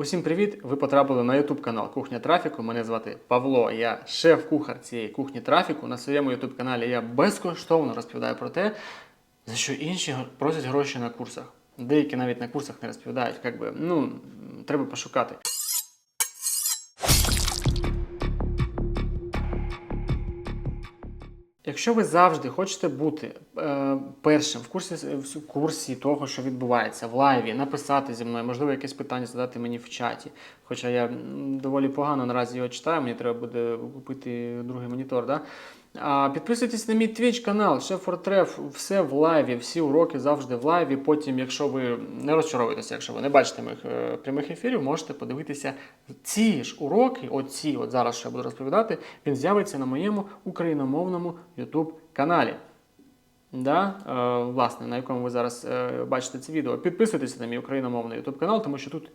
Усім привіт! Ви потрапили на YouTube канал Кухня Трафіку. Мене звати Павло. Я шеф-кухар цієї кухні трафіку. На своєму YouTube каналі я безкоштовно розповідаю про те, за що інші просять гроші на курсах. Деякі навіть на курсах не розповідають. Як би, ну, треба пошукати. Якщо ви завжди хочете бути е, першим в курсі, в курсі того, що відбувається в лайві, написати зі мною, можливо, якесь питання задати мені в чаті. Хоча я доволі погано наразі його читаю, мені треба буде купити другий монітор. Да? Підписуйтесь на мій Twitch канал, Шеф Фортреф, все в лайві, всі уроки завжди в лайві. Потім, якщо ви не розчаровуєтеся, якщо ви не бачите моїх е, прямих ефірів, можете подивитися ці ж уроки, оці, от зараз що я буду розповідати, він з'явиться на моєму україномовному YouTube каналі. Да? Е, власне, на якому ви зараз е, бачите це відео. Підписуйтесь на мій україномовний YouTube канал, тому що тут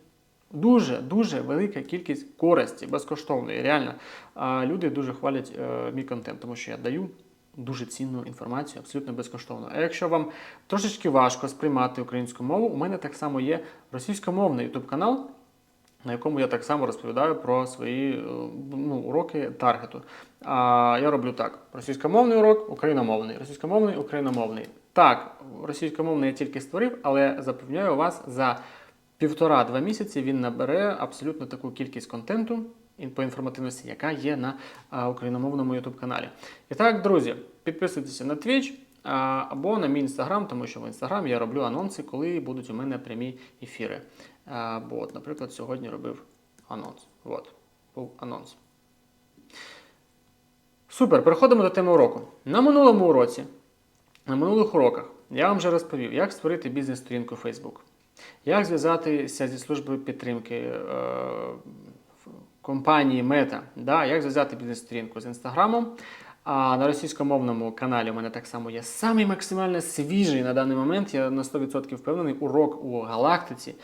дуже дуже велика кількість користі, безкоштовної. Реально, люди дуже хвалять е, мій контент, тому що я даю. Дуже цінну інформацію, абсолютно безкоштовно. А якщо вам трошечки важко сприймати українську мову, у мене так само є російськомовний YouTube канал, на якому я так само розповідаю про свої е, ну, уроки таргету. А я роблю так: російськомовний урок, україномовний, російськомовний, україномовний. Так, російськомовний я тільки створив, але запевняю вас, за півтора-два місяці він набере абсолютно таку кількість контенту по інформативності, яка є на україномовному YouTube каналі. І так, друзі, підписуйтеся на Twitch. Або на мій інстаграм, тому що в інстаграм я роблю анонси, коли будуть у мене прямі ефіри. Бо, от, наприклад, сьогодні робив анонс. От, був анонс. Супер, переходимо до теми уроку. На минулому уроці, на минулих уроках, я вам вже розповів, як створити бізнес-сторінку Facebook, як зв'язатися зі службою підтримки е, компанії Meta, да, як зв'язати бізнес-сторінку з Інстаграмом. А на російськомовному каналі у мене так само є самий максимально свіжий на даний момент. Я на 100% впевнений урок у галактиці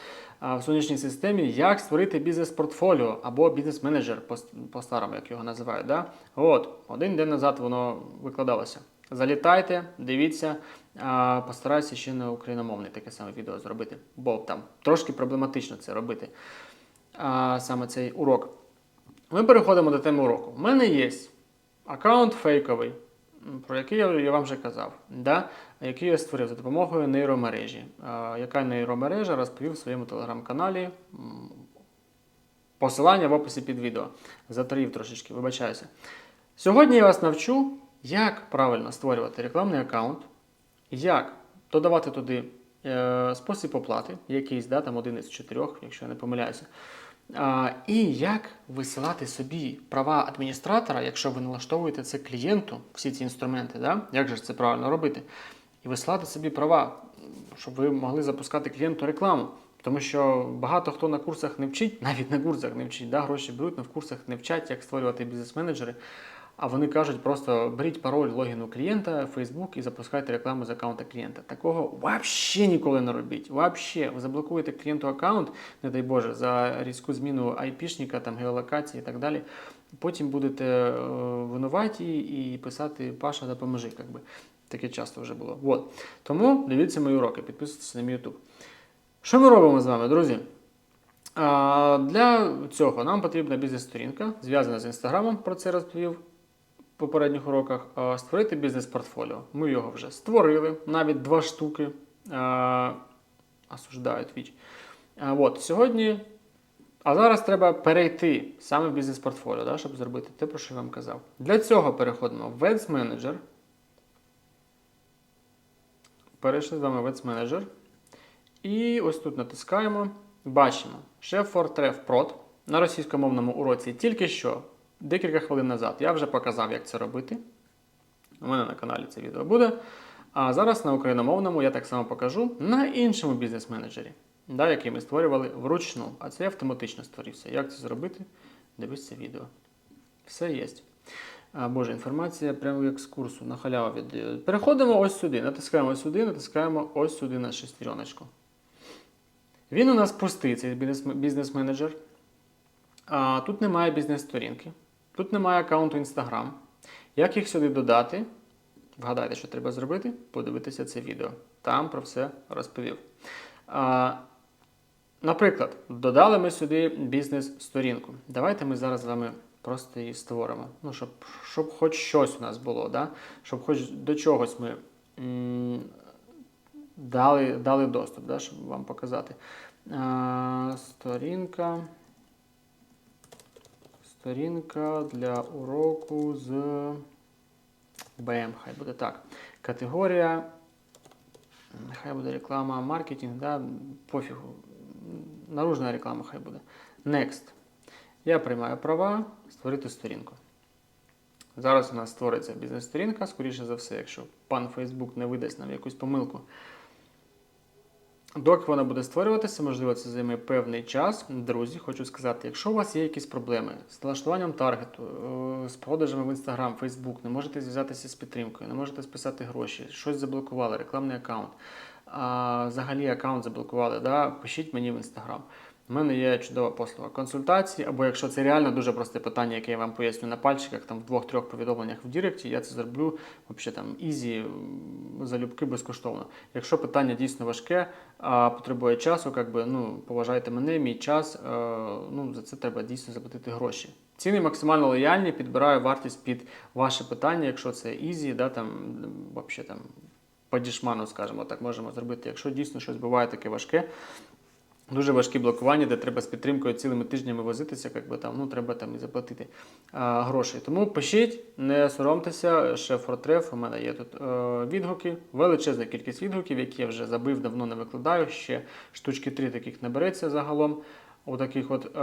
в сонячній системі, як створити бізнес-портфоліо або бізнес-менеджер по, по старому, як його називають. Да? От, один день назад воно викладалося. Залітайте, дивіться, постараюся ще на україномовне таке саме відео зробити, бо там трошки проблематично це робити. А, саме цей урок. Ми переходимо до теми уроку. У мене є аккаунт фейковий, про який я, я вам вже казав, да? який я створив за допомогою нейромережі. А, яка нейромережа розповів в своєму телеграм-каналі. Посилання в описі під відео. Затарів трошечки, вибачаюся. Сьогодні я вас навчу, як правильно створювати рекламний аккаунт, як додавати туди е, спосіб оплати, якийсь, да, там один із чотирьох, якщо я не помиляюся. А, і як висилати собі права адміністратора, якщо ви налаштовуєте це клієнту, всі ці інструменти, да? як же це правильно робити? І висилати собі права, щоб ви могли запускати клієнту рекламу. Тому що багато хто на курсах не вчить, навіть на курсах не вчить, да? гроші беруть, але в курсах не вчать, як створювати бізнес-менеджери. А вони кажуть, просто беріть пароль логіну клієнта Facebook і запускайте рекламу з аккаунта клієнта. Такого взагалі ніколи не робіть. Вообще, ви заблокуєте клієнту аккаунт, не дай Боже, за різку зміну айпішника, там геолокації і так далі. Потім будете е, винуваті і писати Паша, допоможи. Как би. Таке часто вже було. Вот. Тому дивіться мої уроки, підписуйтесь на мій YouTube. Що ми робимо з вами, друзі? Для цього нам потрібна бізнес-сторінка, зв'язана з інстаграмом, про це розповів попередніх уроках. Створити бізнес-портфоліо. Ми його вже створили, навіть два штуки. Осуждаю. А, От, сьогодні. А зараз треба перейти саме в бізнес-портфоліо, да, щоб зробити те, про що я вам казав. Для цього переходимо в Ads Manager. Перейшли з вами в Ads Manager. І ось тут натискаємо. Бачимо Chef for Prod на російськомовному уроці тільки що, декілька хвилин назад, я вже показав, як це робити. У мене на каналі це відео буде. А зараз на україномовному я так само покажу на іншому бізнес-менеджері, да, який ми створювали вручну. А це автоматично створився. Як це зробити? Дивись відео. Все є. А, Боже, інформація прямо як з курсу на халяву віддаю. Переходимо ось сюди. Натискаємо сюди, натискаємо ось сюди на шестереночку. Він у нас пустий, цей бізнес-менеджер. А, тут немає бізнес-сторінки, тут немає аккаунту Instagram. Як їх сюди додати? Вгадайте, що треба зробити? Подивитися це відео. Там про все розповів. А, Наприклад, додали ми сюди бізнес-сторінку. Давайте ми зараз з вами просто її створимо. Ну, щоб, щоб хоч щось у нас було, да? щоб хоч до чогось ми м, дали, дали доступ, да? щоб вам показати. А, сторінка. Сторінка для уроку з БМ, хай буде так. Категорія. Хай буде реклама, маркетинг, да, пофігу. Наружна реклама хай буде. Next. Я приймаю права, створити сторінку. Зараз у нас створиться бізнес-сторінка, скоріше за все, якщо пан Facebook не видасть нам якусь помилку. Доки вона буде створюватися, можливо, це займе певний час. Друзі, хочу сказати, якщо у вас є якісь проблеми з налаштуванням таргету, е, з продажами в Instagram, Facebook, не можете зв'язатися з підтримкою, не можете списати гроші, щось заблокували, рекламний аккаунт, а, взагалі аккаунт заблокували, да, пишіть мені в Instagram. У мене є чудова послуга консультації, або якщо це реально дуже просте питання, яке я вам поясню на пальчиках, там в двох-трьох повідомленнях в Діректі, я це зроблю взагалі там ізі, залюбки безкоштовно. Якщо питання дійсно важке, а потребує часу, як би, ну, поважайте мене, мій час, е, ну, за це треба дійсно заплатити гроші. Ціни максимально лояльні, підбираю вартість під ваше питання, якщо це ізі, да, там, вообще, там, по дішману, скажімо так, можемо зробити. Якщо дійсно щось буває таке важке, Дуже важкі блокування, де треба з підтримкою цілими тижнями возитися, як би там, ну треба там і заплатити а, грошей. Тому пишіть, не соромтеся, шеф Ротреф, у мене є тут е, відгуки, величезна кількість відгуків, які я вже забив, давно не викладаю. Ще штучки три таких набереться загалом. У таких от е,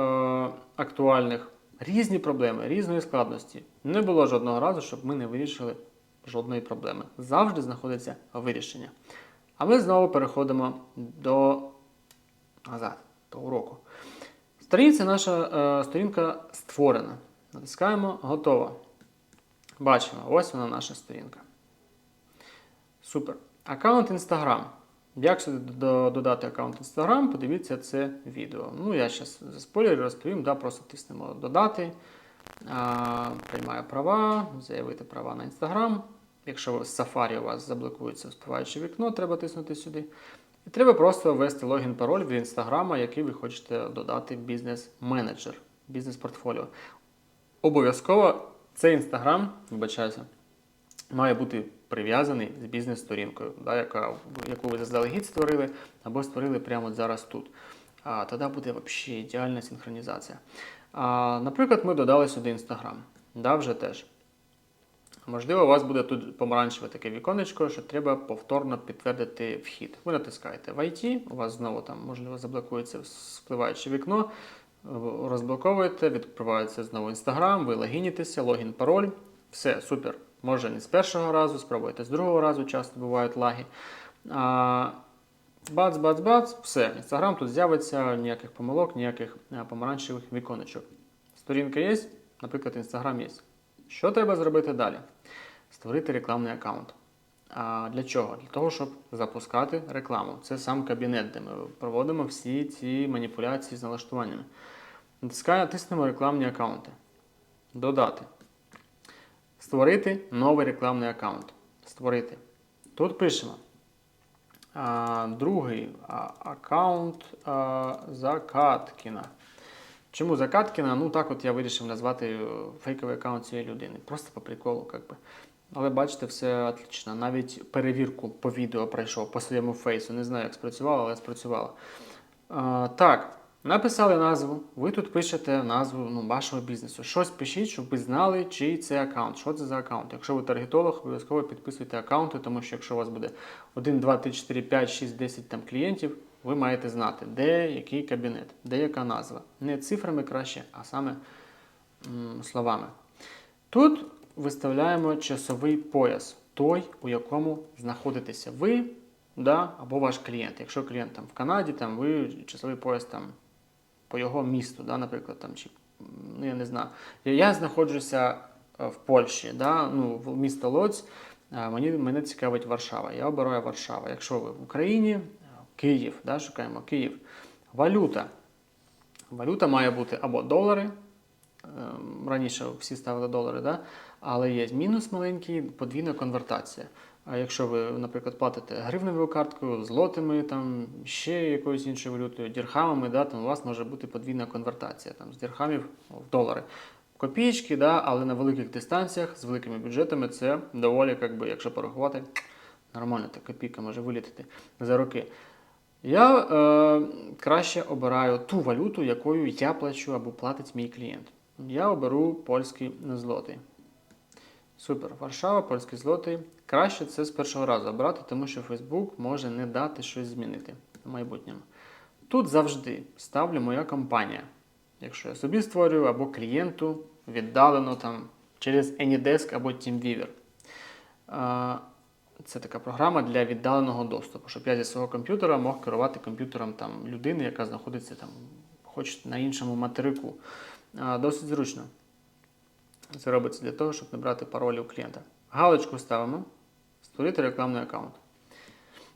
актуальних різні проблеми, різної складності. Не було жодного разу, щоб ми не вирішили жодної проблеми. Завжди знаходиться вирішення. А ми знову переходимо до назад до уроку. Сторінця наша е, сторінка створена. Натискаємо готово. Бачимо, ось вона наша сторінка. Супер. Аккаунт Instagram. Як сюди додати аккаунт Instagram, подивіться це відео. Ну, я зараз за спойлер розповім, да, просто тиснемо додати. А, приймаю права, заявити права на Instagram. Якщо в Safari у вас заблокується спливаюче вікно, треба тиснути сюди. І треба просто ввести логін пароль від інстаграма, який ви хочете додати бізнес-менеджер, бізнес-портфоліо. Обов'язково цей інстаграм, вибачаюся, має бути прив'язаний з бізнес-сторінкою, да, яка, яку ви заздалегідь створили, або створили прямо зараз тут. А, тоді буде взагалі ідеальна синхронізація. А, наприклад, ми додали сюди інстаграм. Да, вже теж. Можливо, у вас буде тут помаранчеве таке віконечко, що треба повторно підтвердити вхід. Ви натискаєте в IT, у вас знову там, можливо, заблокується спливаюче вікно, розблоковуєте, відкривається знову Instagram, ви логінітеся, логін, пароль. Все, супер. Може не з першого разу, спробуйте з другого разу, часто бувають лаги. А, Бац, бац, бац, все. Інстаграм тут з'явиться, ніяких помилок, ніяких помаранчевих віконечок. Сторінка є, наприклад, Інстаграм є. Що треба зробити далі? Створити рекламний аккаунт. А для чого? Для того, щоб запускати рекламу. Це сам кабінет, де ми проводимо всі ці маніпуляції з налаштуваннями. Натискаємо, тиснемо рекламні аккаунти. Додати. Створити новий рекламний аккаунт. Створити. Тут пишемо. А, другий аккаунт Закаткіна. Чому Закаткіна? Ну так от я вирішив назвати е, фейковий аккаунт цієї людини. Просто по приколу, як би. Але бачите, все отлично. Навіть перевірку по відео пройшов по своєму фейсу. Не знаю, як спрацювало, але спрацювало. А, так, написали назву. Ви тут пишете назву ну, вашого бізнесу. Щось пишіть, щоб ви знали, чий це аккаунт. Що це за аккаунт. Якщо ви таргетолог, обов'язково підписуйте аккаунти, тому що якщо у вас буде 1, 2, 3, 4, 5, 6, 10 там, клієнтів, ви маєте знати, де який кабінет, де яка назва. Не цифрами краще, а саме м, словами. Тут виставляємо часовий пояс, той, у якому знаходитеся ви да, або ваш клієнт. Якщо клієнт там в Канаді, там ви часовий пояс там по його місту, да, наприклад, там, чи, ну, я не знаю. Я, знаходжуся е, в Польщі, да, ну, в місто Лоць, мені, мене цікавить Варшава. Я обираю Варшава. Якщо ви в Україні, Київ, да, шукаємо Київ. Валюта. Валюта має бути або долари. ем, Раніше всі ставили долари, да? але є мінус маленький, подвійна конвертація. А якщо ви, наприклад, платите гривневою карткою, злотими, там ще якоюсь іншою валютою, дірхамами, да, там у вас може бути подвійна конвертація там, з дірхамів в долари. Копійки, да, але на великих дистанціях з великими бюджетами це доволі, як би, якщо порахувати, нормально та копійка може вилітати за роки. Я е, краще обираю ту валюту, якою я плачу або платить мій клієнт. Я оберу польський злотий. Супер. Варшава, польський злотий. Краще це з першого разу обрати, тому що Facebook може не дати щось змінити в майбутньому. Тут завжди ставлю моя компанія. Якщо я собі створюю або клієнту віддалено там через AnyDesk або TeamViewer. Це така програма для віддаленого доступу, щоб я зі свого комп'ютера мог керувати комп'ютером там, людини, яка знаходиться там, хоч на іншому материку. Досить зручно. Це робиться для того, щоб не брати паролі у клієнта. Галочку ставимо. Створити рекламний аккаунт.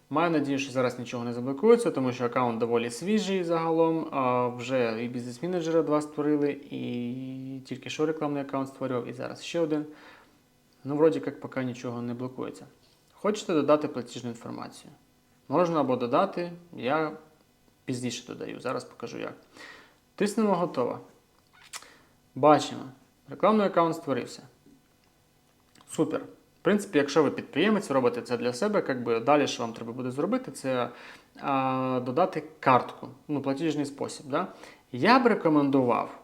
Маю надію, що зараз нічого не заблокується, тому що аккаунт доволі свіжий загалом. А вже і бізнес-менеджера два створили, і тільки що рекламний аккаунт створював, і зараз ще один. Ну, вроді як поки нічого не блокується. Хочете додати платіжну інформацію? Можна або додати, я пізніше додаю, зараз покажу як. Тиснемо готово. Бачимо. Рекламний аккаунт створився. Супер. В принципі, якщо ви підприємець, робите це для себе, як би далі, що вам треба буде зробити, це а, додати картку, ну, платіжний спосіб. Да? Я б рекомендував,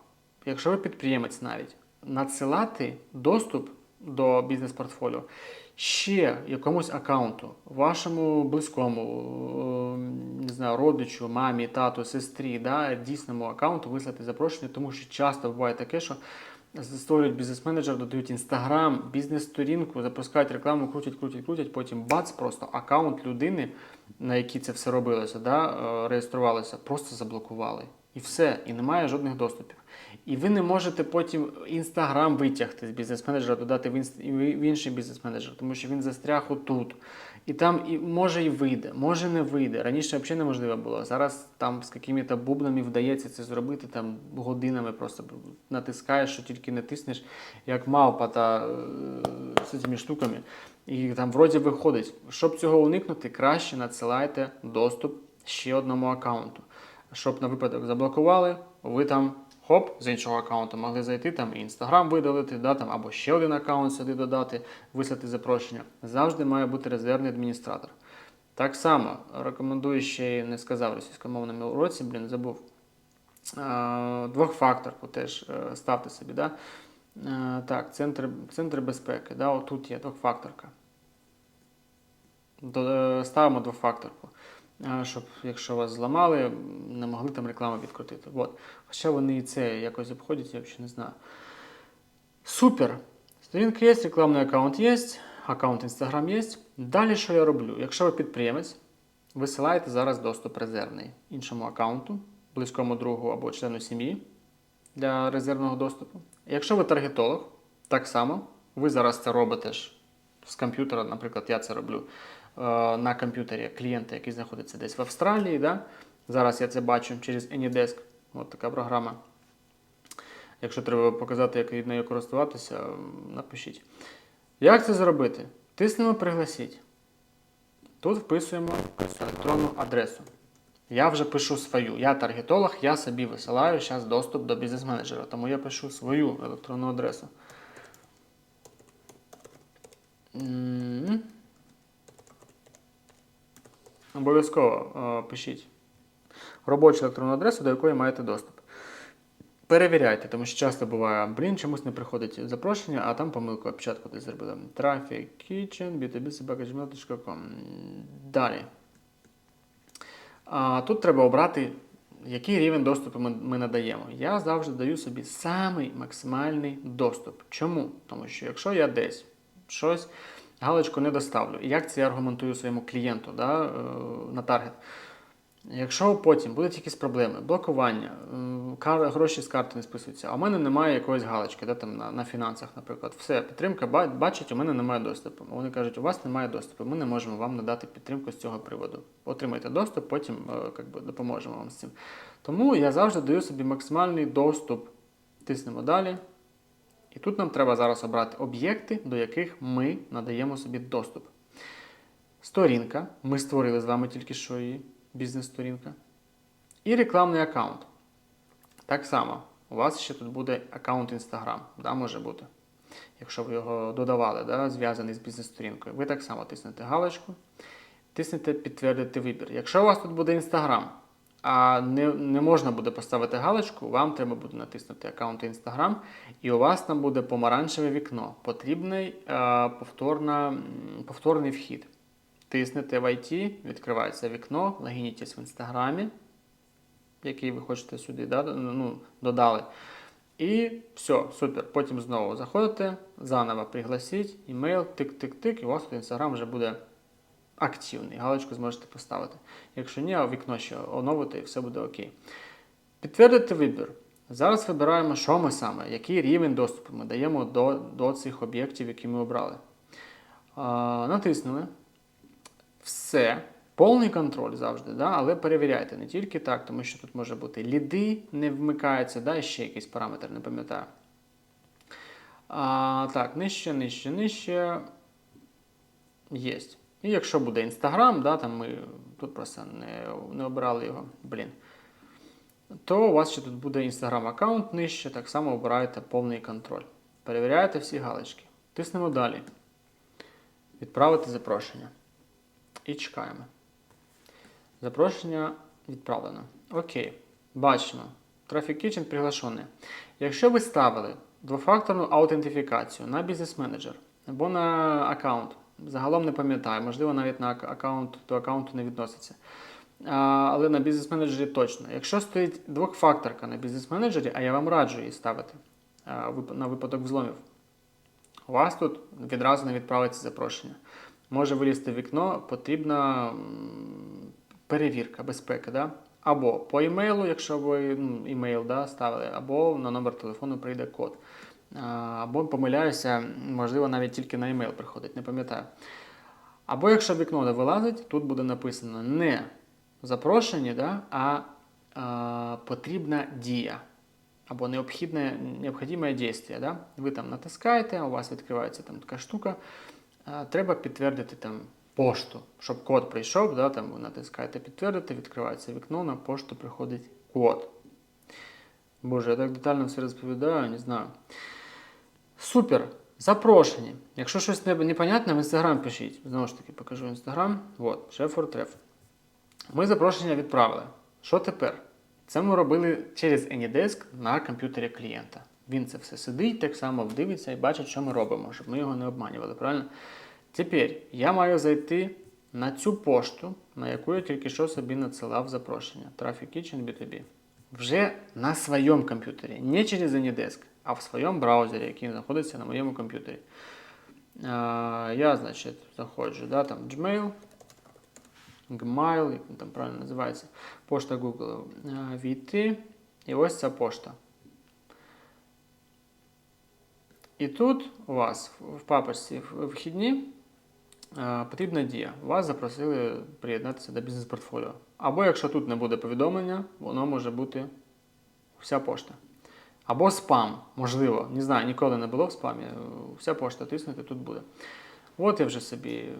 якщо ви підприємець навіть, надсилати доступ до бізнес-портфоліо ще якомусь аккаунту, вашому близькому, е, не знаю, родичу, мамі, тату, сестрі, да, дійсному аккаунту вислати запрошення, тому що часто буває таке, що створюють бізнес-менеджер, додають інстаграм, бізнес-сторінку, запускають рекламу, крутять, крутять, крутять, потім бац, просто аккаунт людини, на якій це все робилося, да, е, реєструвалося, просто заблокували. І все, і немає жодних доступів. І ви не можете потім інстаграм витягти з бізнес-менеджера, додати в, інст... в інший бізнес-менеджер, тому що він застряг отут. І там і може і вийде, може не вийде. Раніше взагалі неможливо було. Зараз там з якими-то бубнами вдається це зробити, там годинами просто натискаєш, що тільки не тиснеш, як мавпа та е, з цими штуками. І там вроді виходить. Щоб цього уникнути, краще надсилайте доступ ще одному аккаунту. Щоб на випадок заблокували, ви там хоп, з іншого аккаунту могли зайти, там інстаграм видалити, да, там, або ще один аккаунт сюди додати, вислати запрошення. Завжди має бути резервний адміністратор. Так само рекомендую ще не сказав російськомовному уроці, блін, забув. Двохфакторку теж е, ставте собі. Да? Е, Так, центр, центр безпеки. Да? Отут є двохфакторка. Е, Ставимо двохфакторку. Щоб, якщо вас зламали, не могли там рекламу відкрутити. От. Хоча вони і це якось обходять, я взагалі не знаю. Супер! Сторінка є, рекламний аккаунт є, аккаунт Instagram є. Далі що я роблю? Якщо ви підприємець, висилаєте зараз доступ резервний іншому аккаунту, близькому другу або члену сім'ї для резервного доступу. Якщо ви таргетолог, так само, ви зараз це робите ж з комп'ютера, наприклад, я це роблю на комп'ютері клієнта, який знаходиться десь в Австралії. Да? Зараз я це бачу через AnyDesk, от така програма. Якщо треба показати, як нею користуватися, напишіть. Як це зробити? Тиснемо пригласіть. Тут вписуємо електронну адресу. Я вже пишу свою. Я таргетолог, я собі висилаю зараз доступ до бізнес-менеджера, тому я пишу свою електронну адресу. Обов'язково е, пишіть робочу електронну адресу, до якої маєте доступ. Перевіряйте, тому що часто буває, блін, чомусь не приходить запрошення, а там помилку опечатку десь зробили. Traffic Kitchen, b2b.gmail.com. Далі. А, тут треба обрати, який рівень доступу ми, ми надаємо. Я завжди даю собі самий максимальний доступ. Чому? Тому що якщо я десь щось галочку не доставлю, і як це я аргументую своєму клієнту да, е, на таргет. Якщо потім будуть якісь проблеми, блокування, кар- гроші з карти не списуються, а в мене немає якоїсь галочки да, там, на, на фінансах, наприклад, все, підтримка бачить, у мене немає доступу. Вони кажуть, у вас немає доступу, ми не можемо вам надати підтримку з цього приводу. Отримайте доступ, потім е, би, допоможемо вам з цим. Тому я завжди даю собі максимальний доступ. Тиснемо далі. І тут нам треба зараз обрати об'єкти, до яких ми надаємо собі доступ. Сторінка. Ми створили з вами тільки що її бізнес-сторінка. І рекламний аккаунт. Так само, у вас ще тут буде аккаунт Instagram, да, може бути. Якщо ви його додавали, да, зв'язаний з бізнес-сторінкою. Ви так само тиснете галочку, тиснете підтвердити вибір. Якщо у вас тут буде Instagram, а не, не можна буде поставити галочку, вам треба буде натиснути аккаунт Instagram, і у вас там буде помаранчеве вікно. Потрібний е, повторна, повторний вхід. Тиснете в IT, відкривається вікно, логінітесь в інстаграмі, який ви хочете сюди да, ну, додали. І все, супер. Потім знову заходите, заново пригласіть, імейл, тик-тик-тик, і у вас інстаграм вже буде активний. Галочку зможете поставити. Якщо ні, вікно ще оновите і все буде окей. Підтвердити вибір. Зараз вибираємо, що ми саме, який рівень доступу ми даємо до, до цих об'єктів, які ми обрали. А, натиснули. Все. Повний контроль завжди, да? але перевіряйте не тільки так, тому що тут може бути ліди, не вмикаються, да? ще якийсь параметр, не пам'ятаю. А, так, нижче, нижче, нижче. Єсть. І якщо буде Інстаграм, да, там ми тут просто не, не обирали його, блін, то у вас ще тут буде Інстаграм аккаунт нижче, так само обираєте повний контроль. Перевіряєте всі галочки. Тиснемо далі. Відправити запрошення. І чекаємо. Запрошення відправлено. Окей. Бачимо. Traffic Kitchen приглашений. Якщо ви ставили двофакторну аутентифікацію на бізнес-менеджер або на аккаунт, загалом не пам'ятаю, можливо, навіть на аккаунт до аккаунту не відноситься. А, але на бізнес-менеджері точно. Якщо стоїть двохфакторка на бізнес-менеджері, а я вам раджу її ставити а, на випадок взломів, у вас тут відразу не відправиться запрошення. Може вилізти вікно, потрібна перевірка безпеки. Да? Або по емейлу, якщо ви ну, емейл да, ставили, або на номер телефону прийде код. Або помиляюся, можливо, навіть тільки на емейл приходить, не пам'ятаю. Або якщо вікно не вилазить, тут буде написано не запрошені, да, а, а потрібна дія. Або необхідне, необхідне дійство. Да? Ви там натискаєте, у вас відкривається там така штука. А, Треба підтвердити там пошту, щоб код прийшов, да, там ви натискаєте підтвердити, відкривається вікно, на пошту приходить код. Боже, я так детально все розповідаю, не знаю. Супер! Запрошені. Якщо щось не- непонятне, в інстаграм пишіть. Знову ж таки, покажу інстаграм. От, шефор треф. Ми запрошення відправили. Що тепер? Це ми робили через AnyDesk на комп'ютері клієнта. Він це все сидить, так само дивиться і бачить, що ми робимо, щоб ми його не обманювали, правильно? Тепер я маю зайти на цю пошту, на яку я тільки що собі надсилав запрошення. Traffic Kitchen B2B. Вже на своєму комп'ютері. Не через AnyDesk, а в своєму браузері, який знаходиться на моєму комп'ютері. Я, значить, заходжу, да, там Gmail, Gmail, як він там правильно називається, пошта Google. Війти. І ось ця пошта. І тут у вас в папочці вхідні потрібна дія. Вас запросили приєднатися до бізнес-портфоліо. Або якщо тут не буде повідомлення, воно може бути вся пошта. Або спам, можливо. Не знаю, ніколи не було в спамі. Вся пошта тиснути тут буде. От я вже собі е,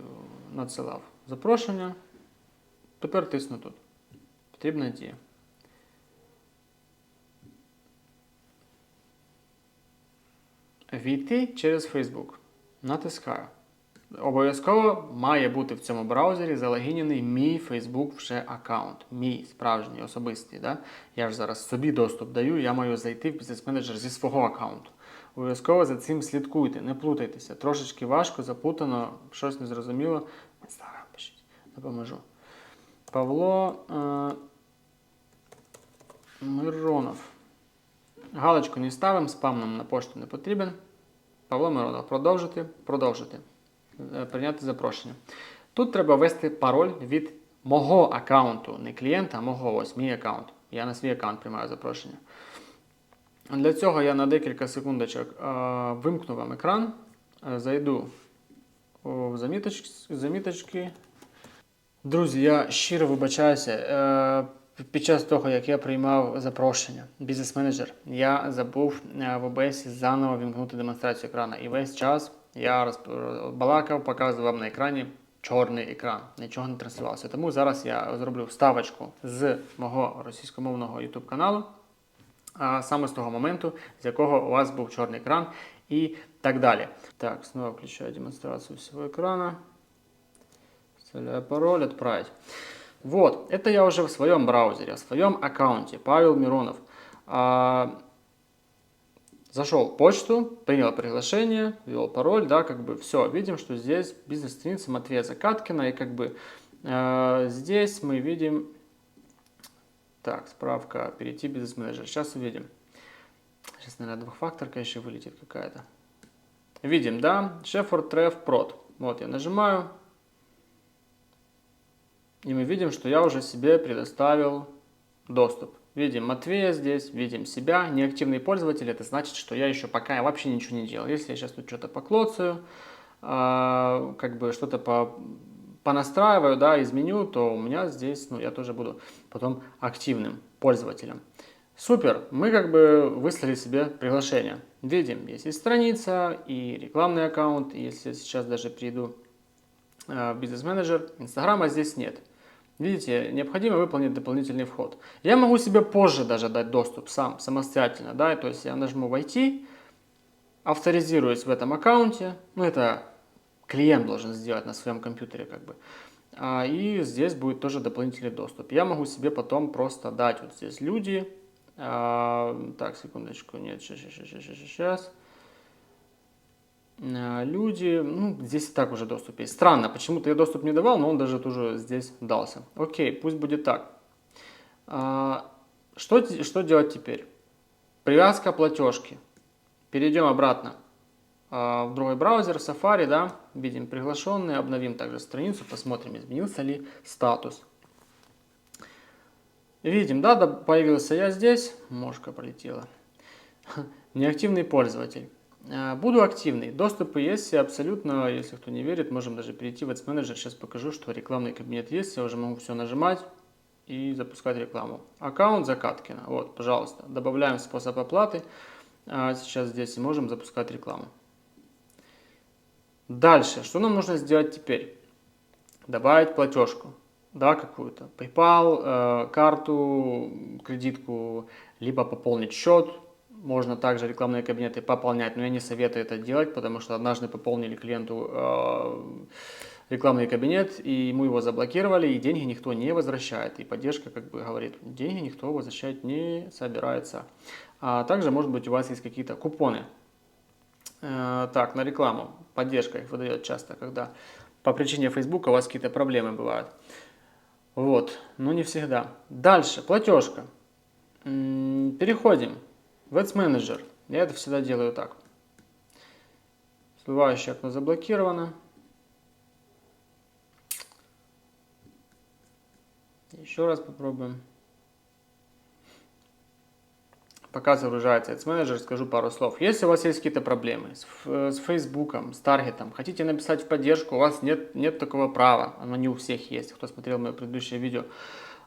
надсилав запрошення. Тепер тисну тут. Потрібна дія. Війти через Facebook. Натискаю. Обов'язково має бути в цьому браузері залогінений мій Facebook вже аккаунт. Мій справжній, особистий. Да? Я ж зараз собі доступ даю, я маю зайти в бізнес-менеджер зі свого аккаунту. Обов'язково за цим слідкуйте, не плутайтеся. Трошечки важко, запутано, щось незрозуміло. Інстаграм пишіть, допоможу. Павло е- Миронов. Галочку не ставимо, спам нам на пошту не потрібен. Павло Миронов. Продовжити. Продовжити. Е, Прийняти запрошення. Тут треба ввести пароль від мого аккаунту, не клієнта, а мого ось мій аккаунт. Я на свій аккаунт приймаю запрошення. Для цього я на декілька секундочок е, вимкну вам екран, е, зайду у заміточки. Друзі, я щиро вибачаюся. Під час того, як я приймав запрошення, бізнес-менеджер, я забув в OBS заново вімкнути демонстрацію екрану. І весь час я балакав, показував на екрані чорний екран, нічого не транслювалося. Тому зараз я зроблю вставочку з мого російськомовного YouTube каналу, а саме з того моменту, з якого у вас був чорний екран і так далі. Так, снова включаю демонстрацию всего экрана. Вставляю пароль, отправить. Вот, это я уже в своем браузере, в своем аккаунте, Павел Миронов. Зашел в почту, принял приглашение, ввел пароль, да, как бы все, видим, что здесь бизнес-страница Матвея Закаткина, и как бы э, здесь мы видим, так, справка, перейти бизнес-менеджер, сейчас увидим. Сейчас, наверное, двухфакторка еще вылетит какая-то. Видим, да, Шеффорд Треф Прот. Вот, я нажимаю, и мы видим, что я уже себе предоставил доступ. Видим Матвея здесь, видим себя. Неактивный пользователь, это значит, что я еще пока вообще ничего не делал. Если я сейчас тут что-то поклоцаю, э, как бы что-то по, понастраиваю, да, изменю, то у меня здесь, ну, я тоже буду потом активным пользователем. Супер, мы как бы выслали себе приглашение. Видим, есть и страница, и рекламный аккаунт. Если сейчас даже перейду э, в бизнес-менеджер, Инстаграма здесь нет. Видите, необходимо выполнить дополнительный вход. Я могу себе позже даже дать доступ сам, самостоятельно, да, то есть я нажму «Войти», авторизируюсь в этом аккаунте, ну это клиент должен сделать на своем компьютере как бы, а, и здесь будет тоже дополнительный доступ. Я могу себе потом просто дать вот здесь люди, а, так, секундочку, нет, сейчас, сейчас, сейчас, сейчас, Э, люди, ну, здесь и так уже доступ есть. Странно, почему-то я доступ не давал, но он даже тоже здесь дался. Окей, пусть будет так. А, что, что делать теперь? Привязка платежки. Перейдем обратно а, в другой браузер, Safari, да, видим приглашенные, обновим также страницу, посмотрим, изменился ли статус. Видим, да, появился я здесь, мошка пролетела. Неактивный пользователь. Э, буду активный. Доступы есть абсолютно, если кто не верит, можем даже перейти в Ads Manager. Сейчас покажу, что рекламный кабинет есть. Я уже могу все нажимать и запускать рекламу. Аккаунт Закаткина. Вот, пожалуйста. Добавляем способ оплаты. А сейчас здесь можем запускать рекламу. Дальше. Что нам нужно сделать теперь? Добавить платежку. Да, какую-то. PayPal, э, карту, кредитку, либо пополнить счет, можно также рекламные кабинеты пополнять, но я не советую это делать, потому что однажды пополнили клиенту э, рекламный кабинет, и ему его заблокировали, и деньги никто не возвращает. И поддержка как бы говорит, деньги никто возвращать не собирается. А также, может быть, у вас есть какие-то купоны. Э, так, на рекламу. Поддержка их выдает часто, когда по причине Facebook у вас какие-то проблемы бывают. Вот, но не всегда. Дальше, платежка. Переходим Ads Manager я это всегда делаю так. Всплывающее окно заблокировано. Еще раз попробуем. Пока загружается Ads Manager, скажу пару слов. Если у вас есть какие-то проблемы с, с Facebook, с таргетом, хотите написать в поддержку, у вас нет, нет такого права. Оно не у всех есть, кто смотрел мое предыдущее видео.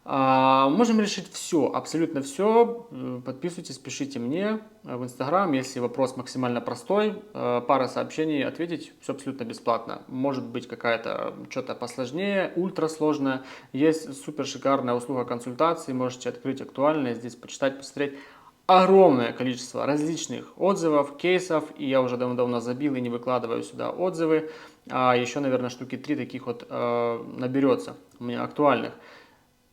А, можем решить все, абсолютно все. Подписывайтесь, пишите мне в Инстаграм, если вопрос максимально простой. Э, пара сообщений ответить, все абсолютно бесплатно. Может быть какая-то что-то посложнее, ультра сложное. Есть супер шикарная услуга консультации, можете открыть актуальное, здесь почитать, посмотреть. Огромное количество различных отзывов, кейсов, и я уже давно-давно забил и не выкладываю сюда отзывы. А еще, наверное, штуки три таких вот э, наберется у меня актуальных.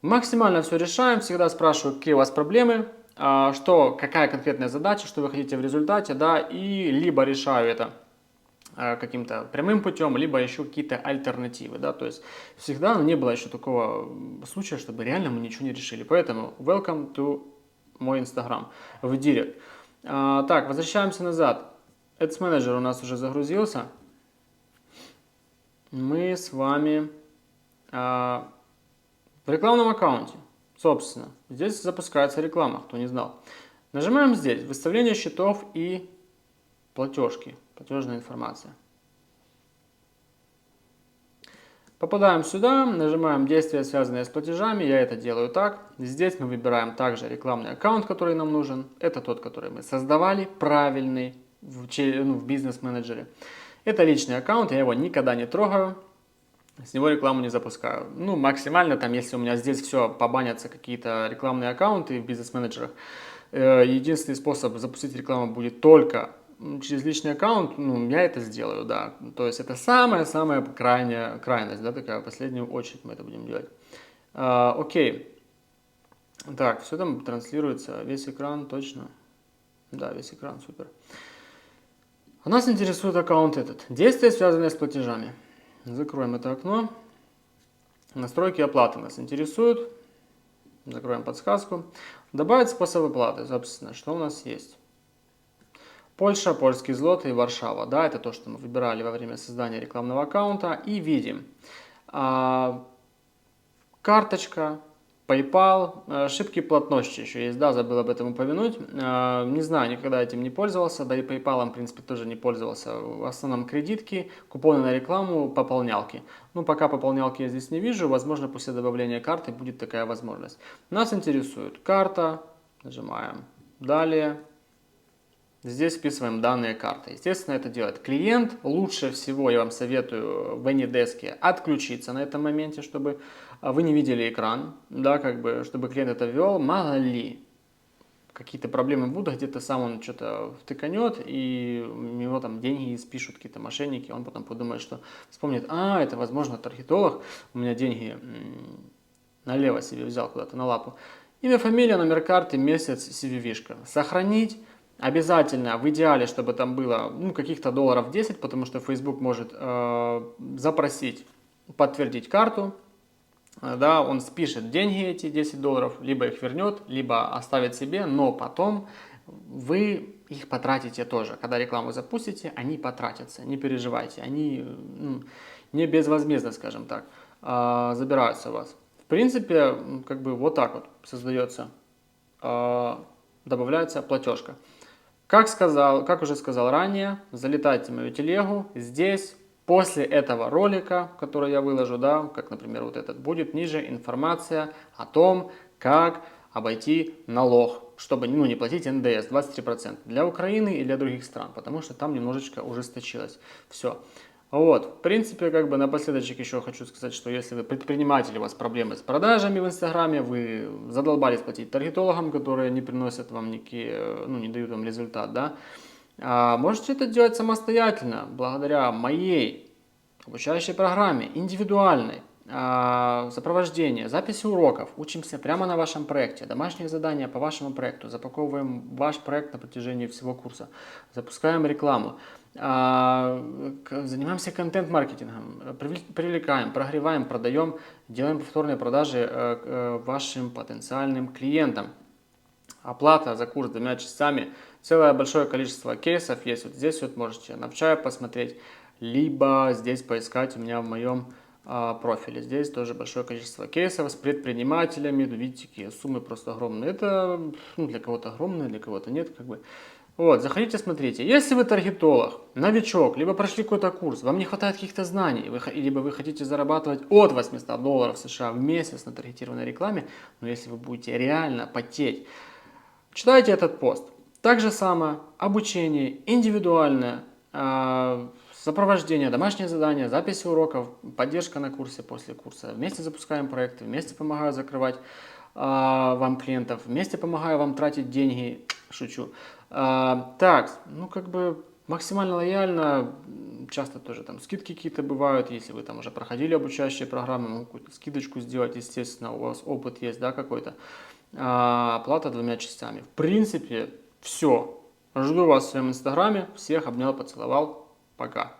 Максимально все решаем, всегда спрашиваю, какие у вас проблемы, а, что, какая конкретная задача, что вы хотите в результате, да, и либо решаю это а, каким-то прямым путем, либо ищу какие-то альтернативы, да, то есть всегда не было еще такого случая, чтобы реально мы ничего не решили, поэтому welcome to мой инстаграм в директ. А, так, возвращаемся назад, Ads Manager у нас уже загрузился, мы с вами рекламном аккаунте, собственно, здесь запускается реклама, кто не знал. Нажимаем здесь «Выставление счетов и платежки», платежная информация. Попадаем сюда, нажимаем действия, связанные с платежами, я это делаю так. Здесь мы выбираем также рекламный аккаунт, который нам нужен. Это тот, который мы создавали, правильный, в, ну, в бизнес-менеджере. Это личный аккаунт, я его никогда не трогаю. С него рекламу не запускаю. Ну, максимально там, если у меня здесь все побанятся какие-то рекламные аккаунты в бизнес-менеджерах, э, единственный способ запустить рекламу будет только через личный аккаунт, ну, я это сделаю, да. То есть это самая-самая крайняя крайность, да, такая, последнюю очередь мы это будем делать. А, окей. Так, все там транслируется, весь экран, точно. Да, весь экран, супер. А нас интересует аккаунт этот. Действия, связанные с платежами. Закроем это окно. Настройки оплаты нас интересуют. Закроем подсказку. Добавить способ оплаты. Собственно, что у нас есть? Польша, польский злот и Варшава. Да, это то, что мы выбирали во время создания рекламного аккаунта. И видим. А, карточка, PayPal, э, ошибки платности еще есть, да, забыл об этом упомянуть. Э, не знаю, никогда этим не пользовался, да и PayPal, в принципе, тоже не пользовался. В основном кредитки, купоны на рекламу, пополнялки. Ну, пока пополнялки я здесь не вижу, возможно, после добавления карты будет такая возможность. Нас интересует карта, нажимаем «Далее», Здесь вписываем данные карты. Естественно, это делает клиент. Лучше всего я вам советую в AnyDesk отключиться на этом моменте, чтобы вы не видели экран, да, как бы, чтобы клиент это ввел. Мало ли, какие-то проблемы будут, где-то сам он что-то втыканет, и у него там деньги спишут какие-то мошенники, он потом подумает, что вспомнит, а, это, возможно, таргетолог, у меня деньги налево себе взял куда-то на лапу. Имя, фамилия, номер карты, месяц, CVV-шка. Сохранить Обязательно, в идеале, чтобы там было ну, каких-то долларов 10, потому что Facebook может э, запросить, подтвердить карту, да, он спишет деньги эти 10 долларов, либо их вернет, либо оставит себе, но потом вы их потратите тоже. Когда рекламу запустите, они потратятся, не переживайте, они ну, не безвозмездно, скажем так, э, забираются у вас. В принципе, как бы вот так вот создается, э, добавляется платежка. Как, сказал, как уже сказал ранее, залетайте в мою телегу. Здесь, после этого ролика, который я выложу, да, как, например, вот этот, будет ниже информация о том, как обойти налог, чтобы ну, не платить НДС 23% для Украины и для других стран, потому что там немножечко ужесточилось. Все. Вот, в принципе, как бы напоследочек еще хочу сказать, что если вы предприниматель, у вас проблемы с продажами в Инстаграме, вы задолбались платить таргетологам, которые не приносят вам никакие, ну, не дают вам результат, да, а можете это делать самостоятельно, благодаря моей обучающей программе, индивидуальной, а, сопровождение, записи уроков, учимся прямо на вашем проекте, домашние задания по вашему проекту, запаковываем ваш проект на протяжении всего курса, запускаем рекламу. А, занимаемся контент-маркетингом, привлекаем, прогреваем, продаем, делаем повторные продажи э, э, вашим потенциальным клиентам. Оплата за курс двумя часами. Целое большое количество кейсов есть. Вот здесь вот можете на чае посмотреть, либо здесь поискать у меня в моем а, профиле. Здесь тоже большое количество кейсов с предпринимателями. Видите, какие суммы просто огромные. Это ну, для кого-то огромные, для кого-то нет. Как бы. Вот, заходите, смотрите. Если вы таргетолог, новичок, либо прошли какой-то курс, вам не хватает каких-то знаний, вы, либо вы хотите зарабатывать от 800 долларов США в месяц на таргетированной рекламе, но если вы будете реально потеть, читайте этот пост. Так же самое, обучение, индивидуальное, э, сопровождение, домашние задания, записи уроков, поддержка на курсе, после курса. Вместе запускаем проекты, вместе помогаю закрывать э, вам клиентов, вместе помогаю вам тратить деньги, шучу. А, так, ну как бы максимально лояльно, часто тоже там скидки какие-то бывают, если вы там уже проходили обучающие программы, могу какую-то скидочку сделать, естественно, у вас опыт есть, да, какой-то. А, оплата двумя частями. В принципе, все. Жду вас в своем инстаграме. Всех обнял, поцеловал. Пока.